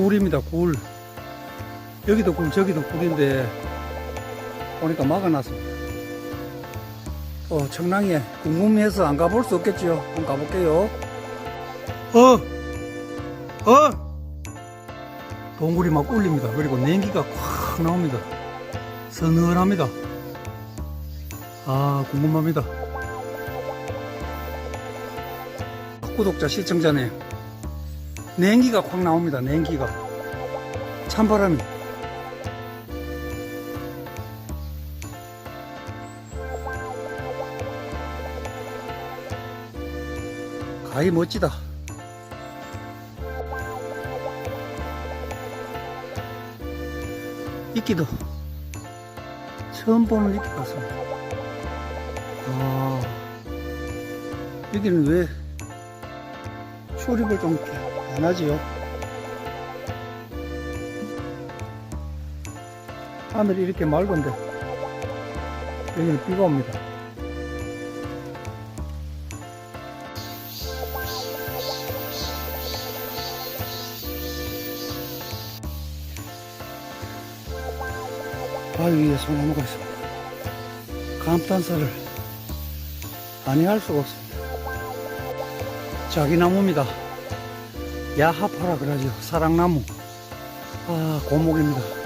굴입니다, 굴. 여기도 굴, 저기도 굴인데, 보니까 막아놨습니다. 어, 청량리에 궁금해서 안 가볼 수 없겠지요. 한번 가볼게요. 어! 어! 동굴이 막 울립니다. 그리고 냉기가 콱 나옵니다. 서늘합니다. 아, 궁금합니다. 구독자, 시청자님. 냉기가 확 나옵니다. 냉기가. 찬바람이. 가히 멋지다. 이끼도 처음 보는 이끼 같습니다. 아, 여기는 왜 출입을 좀 이렇게 안 하지요? 하늘이 이렇게 맑은데 여기는 비가 옵니다. 바위 위에 소나무가 있습니다. 감탄사를 아니할 수가 없습니다. 자기 나무입니다. 야하파라 그러죠. 사랑나무. 아, 고목입니다.